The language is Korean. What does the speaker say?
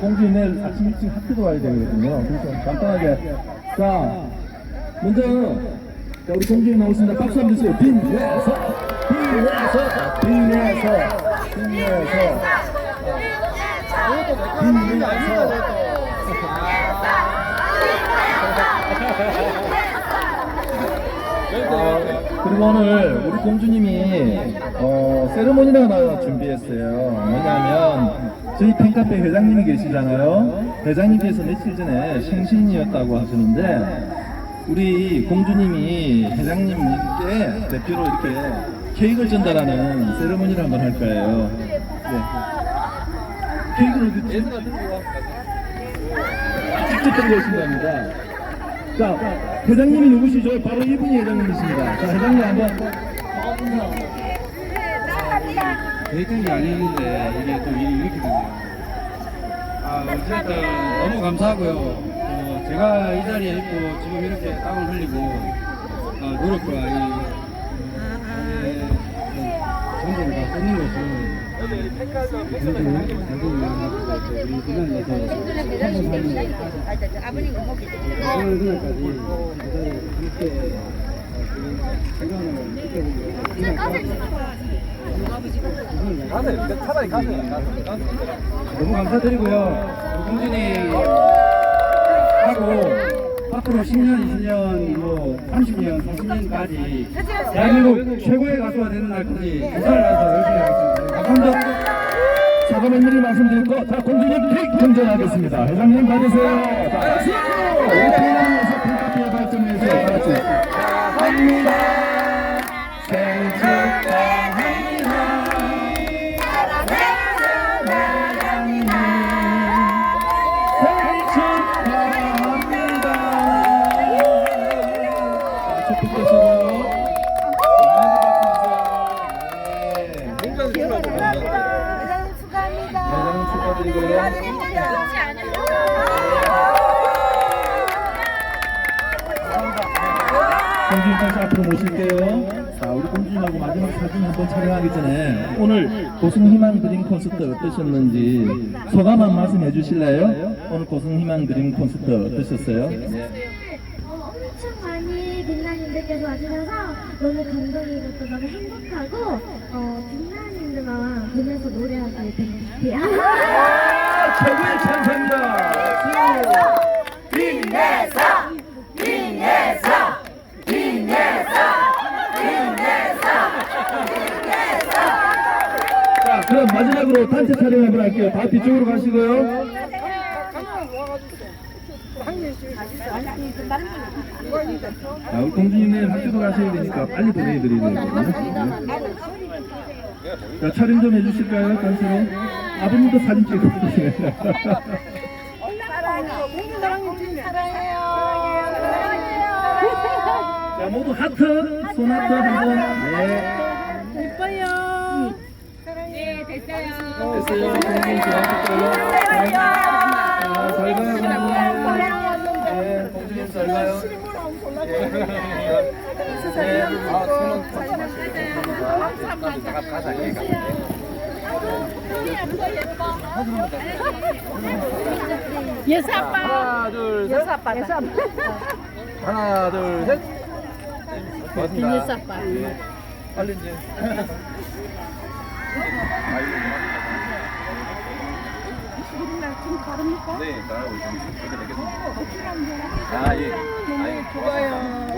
공주 내일 아침 일찍 학교도 와야 되거든요. 그래서 간단하게. 자, 먼저, 자, 우리 공주님 나오신다. 박수 한번 주세요. 빈내서, 빈내서, 빈내서, 빈내서, 빈내서. 어, 그리고 오늘 우리 공주님이 어, 세레모니를 하나 준비했어요. 뭐냐면 저희 팬카페 회장님이 계시잖아요. 회장님께서 며칠 전에 생신이었다고 하시는데 우리 공주님이 회장님께 대표로 이렇게 케이크를 전달하는 세레모니를 한번 할 거예요. 네. 케이크를 어디 애들가 들고 와. 직접 들고 오신답니다. 자, 회장님이 누구시죠? 바로 이분이 회장님이십니다. 자, 회장님 한번. 계획된 게 아니었는데 이게 또 일이 이렇게 되네요. 아, 어쨌든 너무 감사하고요. 어, 제가 이 자리에 있고 지금 이렇게 땀을 흘리고 어, 노력과 이 어, 정보를 다 쏟는 것은 굉장히 대부분 우리 거 먹기 오늘 그날까지 이 자리에 함께 어, 지금 시간을 느껴보고 너무 감사드리고요. 공준이 하고 앞으로 10년, 20년, 뭐 30년, 40년까지 대한민국 최고의 가수가 되는 날까지 부산을 가서 열심히 하겠습니다. 감사합니다. 잠깐만 미리 말씀드리고, 자, 공주님 케이크 증정하겠습니다. 회장님 받으세요. 자, 박수! 우리 태양에서 팬카페 발전해서 다 같이. 합 공주님 다시 앞으로 모실게요. 자, 우리 공주님하고 마지막 사진 한번 촬영하기 전에 오늘 고승희망 드림 콘서트 어떠셨는지 소감 한 말씀 해주실래요? 오늘 고승희망 드림 콘서트 어떠셨어요? 어, 엄청 많이 빛나님들께서 와주셔서 너무 감동이고 또 너무 행복하고 어, 빛나님들만 보면서 노래하고 되게 기대요. 아, 최고의 찬사입니다. 그럼 마지막으로 단체 촬영 한번 할게요. 다 뒤쪽으로 가시고요. 자, 우리 공주님 학교도 가셔야 되니까 빨리 보내드리는 거거든요. 자, 촬영 좀 해주실까요, 단체로? 아버님도 사진 찍어주세요. 자, 모두 하트, 손 하트 한 번. 네. 예뻐요. 네, 됐어요. 네. 잘 가요. 네. 네. 아빠. 하나, 둘, 셋. 예수 아빠. 예수 아빠. 하나, 둘, 셋. 고맙습니다. 예수 아빠. 빨리 이제. 네, 나라고 있습니다. 그렇게 되겠습니다. 아, 예. 너무 좋아요.